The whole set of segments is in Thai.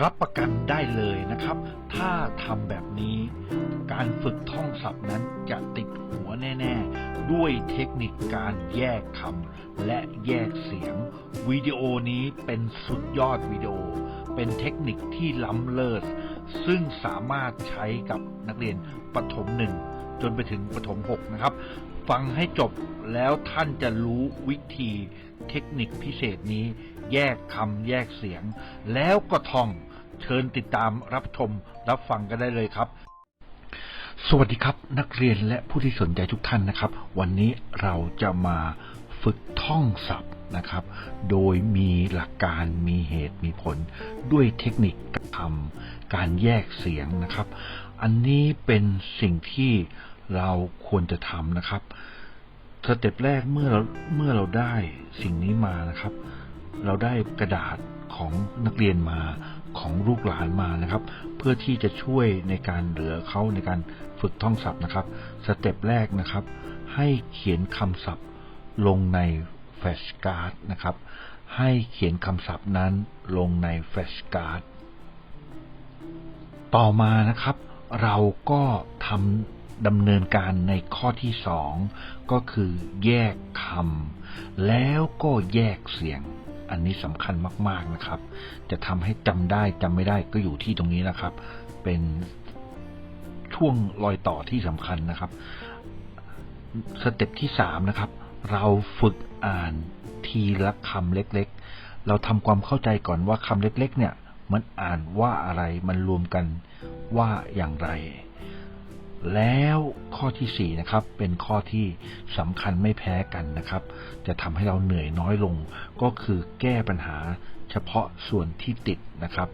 รับประกันได้เลยนะครับ ถ้าทำแบบนี้ การฝึกท่องศัพท์นั้นจะติดหัวแน่ๆ ด้วยเทคนิคการแยกคำและแยกเสียง วิดีโอนี้เป็นสุดยอดวิดีโอ เป็นเทคนิคที่ล้ำเลิศ ซึ่งสามารถใช้กับนักเรียนประถมหนึ่งจนไปถึงประถมหกนะครับ ฟังให้จบแล้วท่านจะรู้วิธีเทคนิคพิเศษนี้ แยกคำแยกเสียง แล้วก็ท่องเชิญติดตามรับชมรับฟังกันได้เลยครับ สวัสดีครับนักเรียนและผู้ที่สนใจทุกท่านนะครับ วันนี้เราจะมาฝึกท่องศัพท์นะครับ โดยมีหลักการมีเหตุมีผล ด้วยเทคนิคการทำการแยกเสียงนะครับ อันนี้เป็นสิ่งที่ เราควรจะทำนะครับสเต็ปแรกเมื่อเราเมื่อเราได้สิ่งนี้มานะครับ เราได้กระดาษของนักเรียนมาของลูกหลานมานะครับ เพื่อที่จะช่วยในการเหลือเขาในการฝึกท่องศัพท์นะครับ สเต็ปแรกนะครับ ให้เขียนคำศัพท์ลงในแฟชการ์ดนะครับ ให้เขียนคำศัพท์นั้นลงในแฟชการ์ดต่อมานะครับ เราก็ทำ ดำเนินการในข้อที่สองก็คือแยกคำแล้วก็แยกเสียง อันนี้สำคัญมากๆนะครับ จะทำให้จำได้จำไม่ได้ก็อยู่ที่ตรงนี้นะครับ เป็นช่วงรอยต่อที่สำคัญนะครับ สเต็ปที่สามนะครับ เราฝึกอ่านทีละคำเล็กๆ เราทำความเข้าใจก่อนว่าคำเล็กๆ เนี่ย มันอ่านว่าอะไรมันรวมกันว่าอย่างไร แล้วข้อที่สี่นะครับเป็นข้อที่สำคัญไม่แพ้กันนะครับ จะทำให้เราเหนื่อยน้อยลง ก็คือแก้ปัญหาเฉพาะส่วนที่ติดนะครับ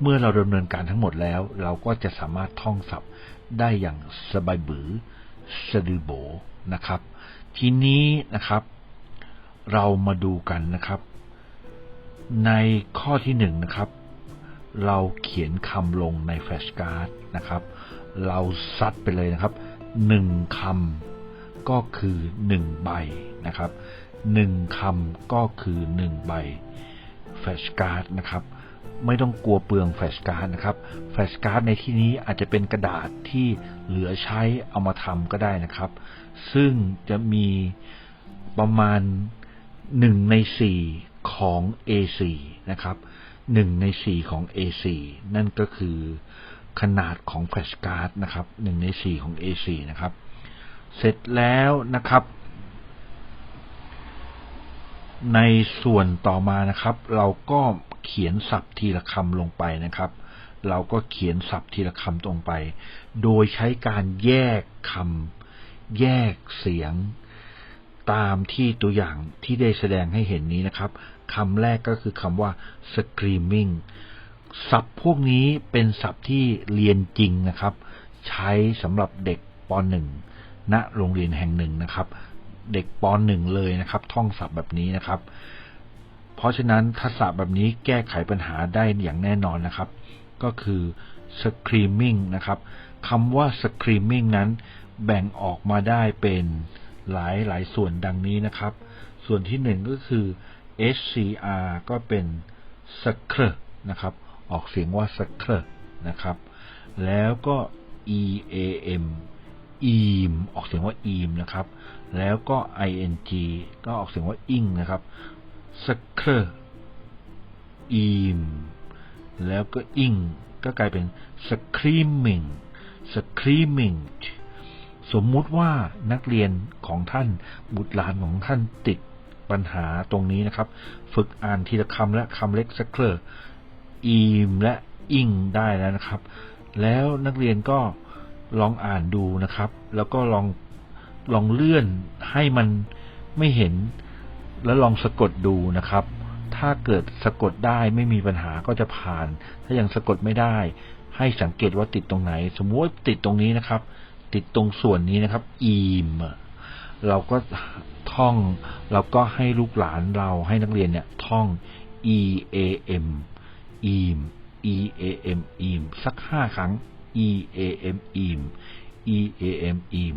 เมื่อเราดำเนินการทั้งหมดแล้ว เราก็จะสามารถท่องศัพท์ได้อย่างสบายบือสะดือโบนะครับ ทีนี้นะครับ เรามาดูกันนะครับ ในข้อที่หนึ่งนะครับ เราเขียนคำลงในแฟลชการ์ดนะครับ เราซัดไปเลยนะครับหนึ่งคำก็คือหนึ่งใบนะครับหนึ่งคำก็คือหนึ่งใบแฟชการ์ดนะครับไม่ต้องกลัวเปลืองแฟลชการ์ดนะครับ แฟลชการ์ดในที่นี้อาจจะเป็นกระดาษที่เหลือใช้เอามาทำก็ได้นะครับ ซึ่งจะมีประมาณหนึ่งในสี่ของ A4 นะครับหนึ่งในสี่ของ A4 นั่นก็คือ ขนาดของแฟลชการ์ดนะครับหนึ่งในสี่ของ A4 นะครับ เสร็จแล้วนะครับ ในส่วนต่อมานะครับ เราก็เขียนศัพท์ทีละคำลงไปนะครับ เราก็เขียนศัพท์ทีละคำตรงไป โดยใช้การแยกคำแยกเสียงตามที่ตัวอย่างที่ได้แสดงให้เห็นนี้นะครับคำแรกก็คือคำว่า screaming ศัพท์พวกนี้เป็นศัพท์ที่เรียนจริงนะครับ ใช้สำหรับเด็กป .1 ณโรงเรียนแห่งหนึ่งนะครับ เด็กป .1 เลยนะครับ ท่องศัพท์แบบนี้นะครับ เพราะฉะนั้นทักษะแบบนี้แก้ไขปัญหาได้อย่างแน่นอนนะครับ ก็คือ screaming นะครับคำว่า screaming นั้นแบ่งออกมาได้เป็นหลายหลายส่วนดังนี้นะครับ ส่วนที่หนึ่งก็คือ scr ก็เป็น scr นะครับ ออกเสียงว่า scr นะครับ แล้วก็ eam eam ออกเสียงว่า eam นะครับ แล้วก็ ing ก็ออกเสียงว่า ing นะครับ scr eam แล้วก็ ing ก็กลายเป็น screaming screaming สมมุติว่านักเรียนของท่านบุตรหลานของท่านติดปัญหาตรงนี้นะครับ ฝึกอ่านทีละคำและคำเล็กสักเคล อีมและอิงได้แล้วนะครับ แล้วนักเรียนก็ลองอ่านดูนะครับ แล้วก็ลองลองเลื่อนให้มันไม่เห็น แล้วลองสะกดดูนะครับ ถ้าเกิดสะกดได้ไม่มีปัญหาก็จะผ่าน ถ้ายังสะกดไม่ได้ ให้สังเกตว่าติดตรงไหน สมมติติดตรงนี้นะครับ ติดตรงส่วนนี้นะครับอีมเราก็ท่อง เราก็ให้ลูกหลานเราให้นักเรียนเนี่ยท่อง e a m eam e a m eam สักห้าครั้ง e a m eam e a m eam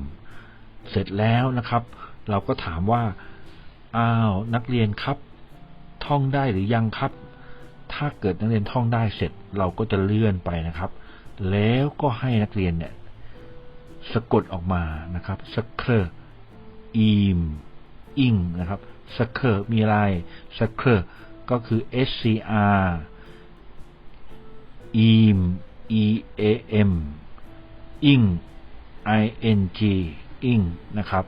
เสร็จแล้วนะครับ เราก็ถามว่า อ้าวนักเรียนครับ ท่องได้หรือยังครับ ถ้าเกิดนักเรียนท่องได้เสร็จเราก็จะเลื่อนไปนะครับ แล้วก็ให้นักเรียนเนี่ยสะกดออกมานะครับสเครอีมอิงนะครับสเครมีอะไรสเครก็คือ S C R อีม E A M อิง I N G อิงนะครับ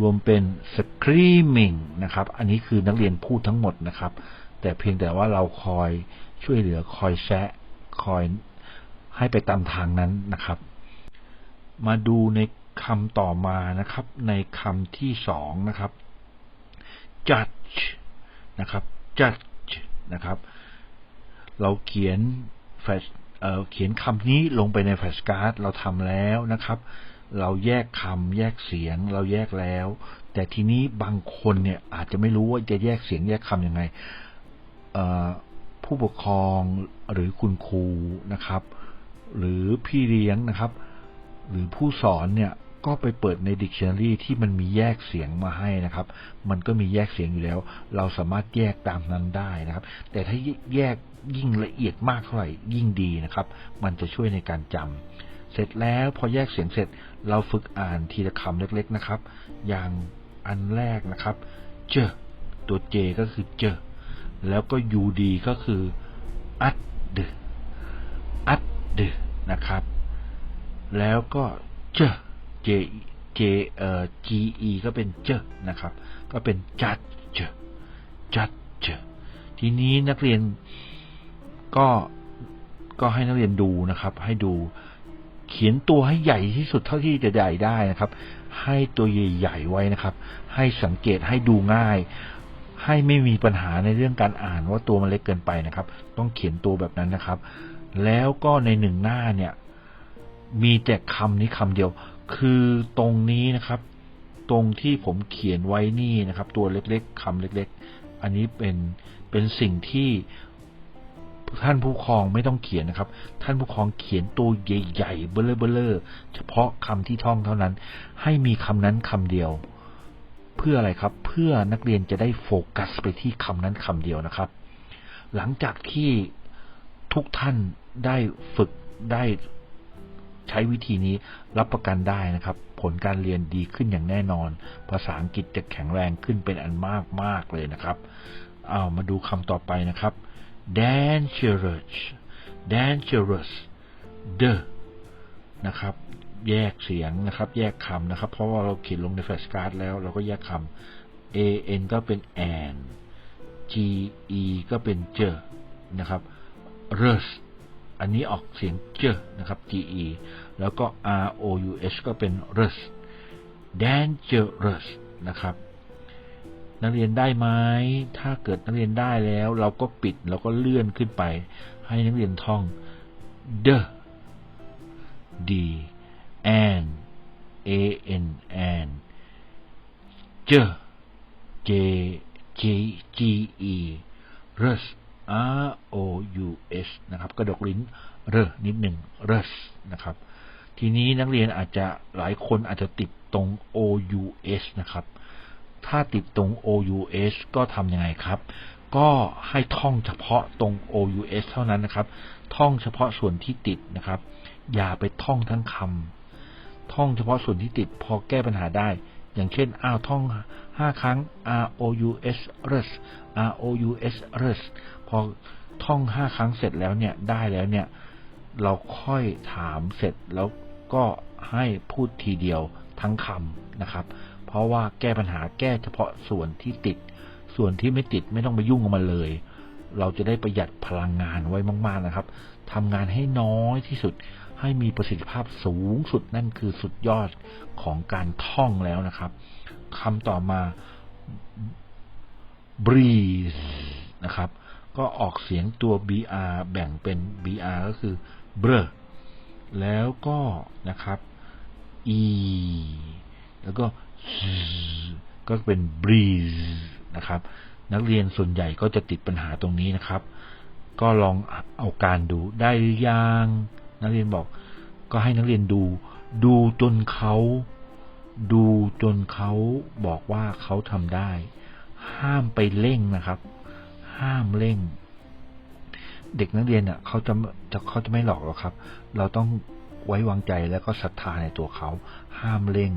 รวมเป็น screaming นะครับ อันนี้คือนักเรียนพูดทั้งหมดนะครับ แต่เพียงแต่ว่าเราคอยช่วยเหลือคอยแซะคอยให้ไปตามทางนั้นนะครับ มาดูในคำต่อมานะครับ ในคำที่สองนะครับ judge นะครับ judge นะครับ เราเขียน แฟชเเขียนคำนี้ลงไปในแฟลชการ์ดเราทำแล้วนะครับ เราแยกคำแยกเสียงเราแยกแล้ว แต่ทีนี้บางคนเนี่ยอาจจะไม่รู้ว่าจะแยกเสียงแยกคำยังไงผู้ปกครองหรือคุณครูนะครับ หรือพี่เลี้ยงนะครับ หรือผู้สอนเนี่ยก็ไปเปิดใน Dictionary ที่มันมีแยกเสียงมาให้นะครับ มันก็มีแยกเสียงอยู่แล้ว เราสามารถแยกตามนั้นได้นะครับ แต่ถ้าแยก ยิ่งละเอียดมากเท่าไหร่ยิ่งดีนะครับ มันจะช่วยในการจำเสร็จแล้วพอแยกเสียงเสร็จ เราฝึกอ่านทีละคำเล็ก ๆนะครับ อย่างอันแรกนะครับ เจอตัว J ก็คือเจอแล้วก็ UD ก็คืออัดดอัดดนะครับ แล้วก็เจอ J J เอ่อ G E ก็เป็นเจอนะครับ ก็เป็นจัดเจอจัดเจอทีนี้นักเรียน ก็ก็ให้นักเรียนดูนะครับ ให้ดูเขียนตัวให้ใหญ่ที่สุดเท่าที่จะใหญ่ได้นะครับ ให้ตัวใหญ่ๆไว้นะครับ ให้สังเกตให้ดูง่าย ให้ไม่มีปัญหาในเรื่องการอ่านว่าตัวมันเล็กเกินไปนะครับ ต้องเขียนตัวแบบนั้นนะครับ แล้วก็ในหนึ่งหน้าเนี่ย มีแต่คำนี้คำเดียว คือตรงนี้นะครับ ตรงที่ผมเขียนไว้นี่นะครับ ตัวเล็กๆคำเล็ก ๆ อันนี้เป็นเป็นสิ่งที่ ท่านผู้ครองไม่ต้องเขียนนะครับ ท่านผู้ครองเขียนตัวใหญ่ๆเบลอเบลอเฉพาะคำที่ท่องเท่านั้น ให้มีคำนั้นคำเดียว เพื่ออะไรครับ เพื่อนักเรียนจะได้โฟกัสไปที่คำนั้นคำเดียวนะครับ หลังจากที่ทุกท่านได้ฝึกได้ใช้วิธีนี้รับประกันได้นะครับ ผลการเรียนดีขึ้นอย่างแน่นอน ภาษาอังกฤษจะแข็งแรงขึ้นเป็นอันมากมากเลยนะครับ เอามาดูคำต่อไปนะครับ dangerous dangerous the นะครับแยกเสียงนะครับ แยกคำนะครับ เพราะว่าเราเขียนลงในแฟลชการ์ดแล้วเราก็แยกคำ an ก็เป็น an ge ก็เป็นเจอนะครับ rus อันนี้ออกเสียงเจอนะครับ ge แล้วก็ rous ก็เป็น rus dangerous นะครับ นักเรียนได้ไหมถ้าเกิดนักเรียนได้แล้ว เราก็ปิดเราก็เลื่อนขึ้นไป ให้นักเรียนท่อง the d and a n and เจอ j j g e rus r o u s นะครับกระดกลิ้นเรนิดหนึ่ง rus นะครับ ทีนี้นักเรียนอาจจะหลายคนอาจจะติดตรง o u s นะครับ ถ้าติดตรง o u s ก็ทำยังไงครับ ก็ให้ท่องเฉพาะตรง o u s เท่านั้นนะครับ ท่องเฉพาะส่วนที่ติดนะครับ อย่าไปท่องทั้งคำท่องเฉพาะส่วนที่ติดพอแก้ปัญหาได้ อย่างเช่น อ้าวท่องห้าครั้ง r o u s rus r o u s rus พอท่องห้าครั้งเสร็จแล้วเนี่ย ได้แล้วเนี่ย เราค่อยถามเสร็จแล้วก็ให้พูดทีเดียวทั้งคำนะครับ เพราะว่าแก้ปัญหาแก้เฉพาะส่วนที่ติด ส่วนที่ไม่ติดไม่ต้องไปยุ่งกับมันเลย เราจะได้ประหยัดพลังงานไว้มาก ๆนะครับทำงานให้น้อยที่สุด ให้มีประสิทธิภาพสูงสุดนั่นคือสุดยอดของการท่องแล้วนะครับคำต่อมา breathe นะครับ ก็ออกเสียงตัว br แบ่งเป็น br ก็คือ br แล้วก็นะครับ e แล้วก็ ก็เป็น breathe นะครับ นักเรียนส่วนใหญ่ก็จะติดปัญหาตรงนี้นะครับ ก็ลองเอาการดูได้หรือยังนักเรียนบอก ก็ให้นักเรียนดู ดูจนเขาดูจนเขาบอกว่าเขาทำได้ ห้ามไปเร่งนะครับ ห้ามเร่ง เด็กนักเรียนอะเขาจะจะเขาจะไม่หลอกหรอกครับ เราต้อง ไว้วางใจแล้วก็ศรัทธาในตัวเขา ห้ามเร่ง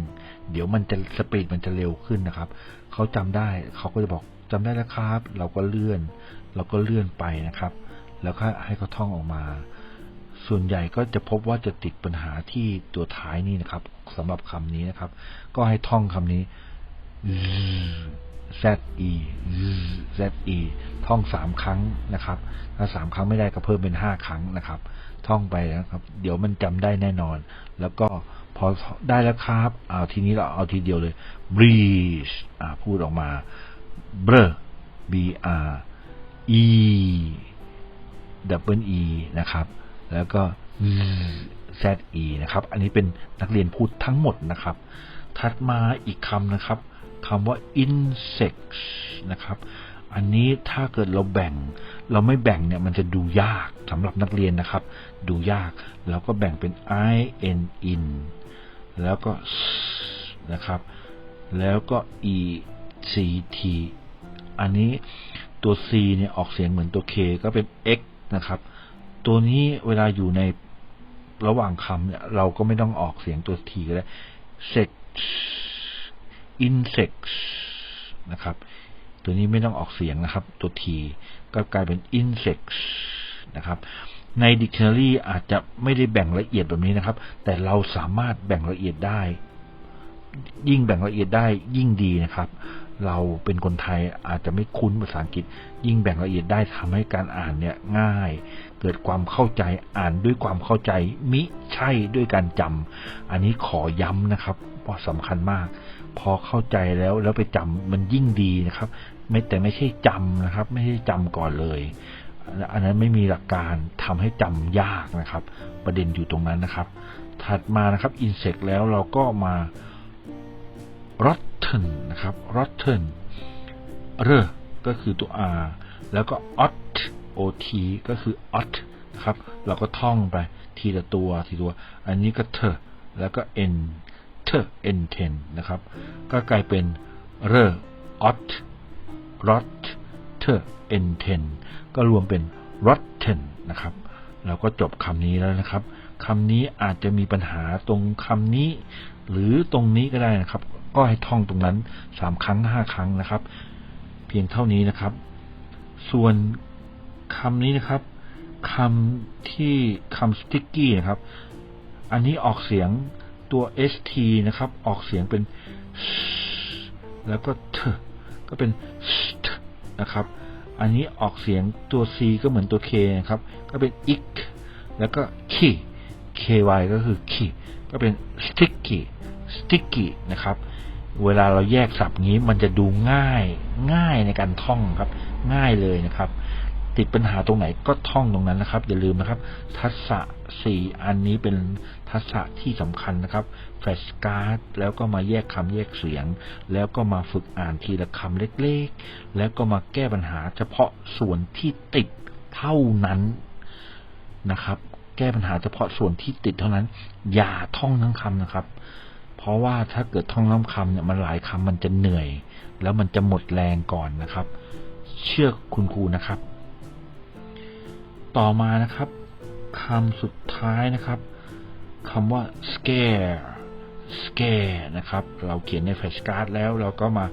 เดี๋ยวมันจะสปีดมันจะเร็วขึ้นนะครับ เขาจำได้เขาก็จะบอกจำได้แล้วครับ เราก็เลื่อน เราก็เลื่อนไปนะครับ แล้วก็ให้เขาท่องออกมา ส่วนใหญ่ก็จะพบว่าจะติดปัญหาที่ตัวท้ายนี่นะครับสำหรับคำนี้นะครับ ก็ให้ท่องคำนี้ z e z e ท่องสามครั้งนะครับ ถ้าสามครั้งไม่ได้ก็เพิ่มเป็นห้าครั้งนะครับ ท่องไปนะครับ เดี๋ยวมันจำได้แน่นอน แล้วก็พอได้แล้วครับเอาทีนี้เราเอาทีเดียวเลย breathe อ่าพูดออกมา br b r e double e นะครับ แล้วก็ z e นะครับ อันนี้เป็นนักเรียนพูดทั้งหมดนะครับ ถัดมาอีกคำนะครับ คำว่า insects นะครับอันนี้ถ้าเกิดเราแบ่ง เราไม่แบ่งเนี่ยมันจะดูยากสำหรับนักเรียนนะครับ ดูยากเราก็แบ่งเป็น i n in แล้วก็นะครับ แล้วก็ e c t อันนี้ตัว c เนี่ยออกเสียงเหมือนตัว k ก็เป็น x นะครับ ตัวนี้เวลาอยู่ในระหว่างคำเนี่ยเราก็ไม่ต้องออกเสียงตัว t ก็ได้ sex insects นะครับ ตัวนี้ไม่ต้องออกเสียงนะครับ ตัว t ก็กลายเป็น insects นะครับ ใน dictionary อาจจะไม่ได้แบ่งละเอียดแบบนี้นะครับ แต่เราสามารถแบ่งละเอียดได้ ยิ่งแบ่งละเอียดได้ยิ่งดีนะครับ เราเป็นคนไทยอาจจะไม่คุ้นภาษาอังกฤษ ยิ่งแบ่งละเอียดได้ทำให้การอ่านเนี่ยง่าย เกิดความเข้าใจอ่านด้วยความเข้าใจมิใช่ด้วยการจำอันนี้ขอย้ำนะครับเพราะสำคัญมาก พอเข้าใจแล้วแล้วไปจำมันยิ่งดีนะครับ ไม่แต่ไม่ใช่จำนะครับ ไม่ใช่จำก่อนเลย อันนั้นไม่มีหลักการทำให้จำยากนะครับ ประเด็นอยู่ตรงนั้นนะครับ ถัดมานะครับ insect แล้วเราก็มา rotten นะครับ rotten เรก็คือตัว r แล้วก็ ot ot ก็คือ ot นะครับ เราก็ท่องไปทีละตัวทีละตัว อันนี้ก็เธอแล้วก็ n เธอ n 10นะครับ ก็กลายเป็นเร ot rot เธอ n 10ก็รวมเป็น rotten นะครับ เราก็จบคำนี้แล้วนะครับคำนี้อาจจะมีปัญหาตรงคำนี้ หรือตรงนี้ก็ได้นะครับ ก็ให้ท่องตรงนั้นสามครั้งห้าครั้งนะครับ เพียงเท่านี้นะครับ ส่วนคำนี้นะครับคำที่คำ sticky นะครับ อันนี้ออกเสียง ตัว st นะครับ ออกเสียงเป็น แล้วก็ t ก็เป็น st นะครับ อันนี้ออกเสียงตัว c ก็เหมือนตัว k นะครับ ก็เป็น ik แล้วก็ key ky ก็คือ key ก็เป็น sticky sticky นะครับ เวลาเราแยกศัพท์งี้มันจะดูง่ายง่ายในการท่องครับ ง่ายเลยนะครับ ติดปัญหาตรงไหนก็ท่องตรงนั้นนะครับ อย่าลืมนะครับ ทักษะสี่อันนี้เป็นทักษะที่สำคัญนะครับแฟชการ์ดแล้วก็มาแยกคำแยกเสียง แล้วก็มาฝึกอ่านทีละคำเล็กๆ แล้วก็มาแก้ปัญหาเฉพาะส่วนที่ติดเท่านั้นนะครับ แก้ปัญหาเฉพาะส่วนที่ติดเท่านั้น อย่าท่องทั้งคำนะครับ เพราะว่าถ้าเกิดท่องน้ำคำเนี่ยมันหลายคำมันจะเหนื่อย แล้วมันจะหมดแรงก่อนนะครับ เชื่อคุณครูนะครับ ต่อมานะครับคำสุดท้ายนะครับคำว่า scare scare นะครับ เราเขียนในแฟชการ์ดแล้วเราก็มา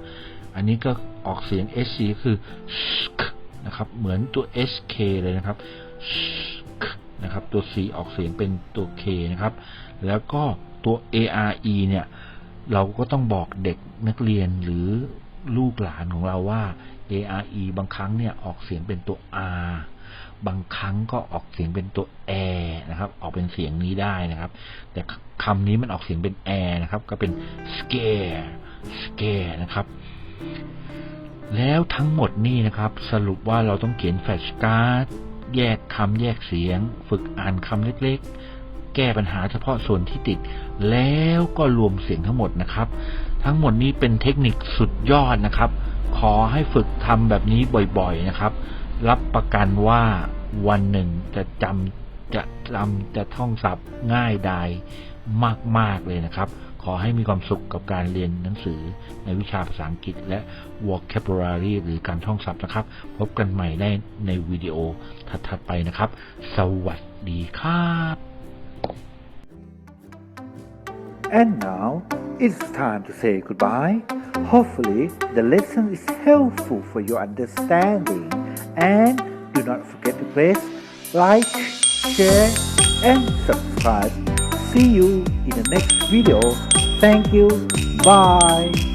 อันนี้ก็ออกเสียง sc คือ sk นะครับ เหมือนตัว sk เลยนะครับ sk นะครับ ตัว c ออกเสียงเป็นตัว k นะครับ แล้วก็ตัว are เนี่ย เราก็ต้องบอกเด็กนักเรียนหรือลูกหลานของเราว่า are บางครั้งเนี่ย ออกเสียงเป็นตัว r บางครั้งก็ออกเสียงเป็นตัว a นะครับ ออกเป็นเสียงนี้ได้นะครับ แต่คำนี้มันออกเสียงเป็น a นะครับ ก็เป็น scare scare นะครับ แล้วทั้งหมดนี่นะครับ สรุปว่าเราต้องเขียนแฟชการ์ดแยกคำแยกเสียง ฝึกอ่านคำเล็กๆ แก้ปัญหาเฉพาะส่วนที่ติด แล้วก็รวมเสียงทั้งหมดนะครับ ทั้งหมดนี้เป็นเทคนิคสุดยอดนะครับ ขอให้ฝึกทำแบบนี้บ่อยๆนะครับ รับประกันว่าวันหนึ่งจะจำจะจำจะท่องศัพท์ง่ายดายมาก ๆ เลยนะครับ ขอให้มีความสุขกับการเรียนหนังสือในวิชาภาษาอังกฤษและ vocabulary หรือการท่องศัพท์นะครับ พบกันใหม่ได้ในวิดีโอถัด ๆ ไปนะครับ สวัสดีครับ And now it's time to say goodbye. Hopefully, the lesson is helpful for your understanding. And do not forget to press like, share, and subscribe. See you in the next video. Thank you. Bye.